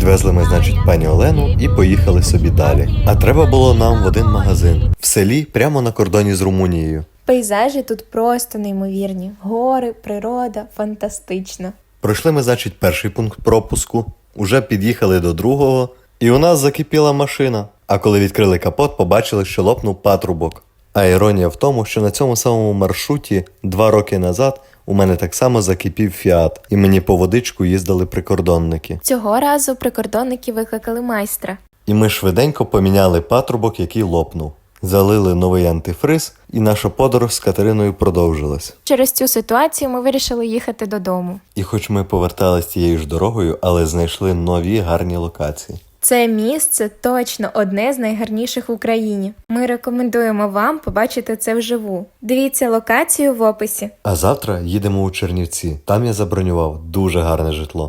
Відвезли ми, значить, пані Олену і поїхали собі далі. А треба було нам в один магазин в селі, прямо на кордоні з Румунією. Пейзажі тут просто неймовірні. Гори, природа, фантастично. Пройшли ми, значить, перший пункт пропуску, уже під'їхали до другого, і у нас закипіла машина. А коли відкрили капот, побачили, що лопнув патрубок. А іронія в тому, що на цьому самому маршруті два роки назад у мене так само закипів фіат, і мені по водичку їздили прикордонники. Цього разу прикордонники викликали майстра. І ми швиденько поміняли патрубок, який лопнув. Залили новий антифриз, і наша подорож з Катериною продовжилась. Через цю ситуацію ми вирішили їхати додому. І хоч ми повертались тією ж дорогою, але знайшли нові гарні локації. Це місце точно одне з найгарніших в Україні. Ми рекомендуємо вам побачити це вживу. Дивіться локацію в описі. А завтра їдемо у Чернівці. Там я забронював дуже гарне житло.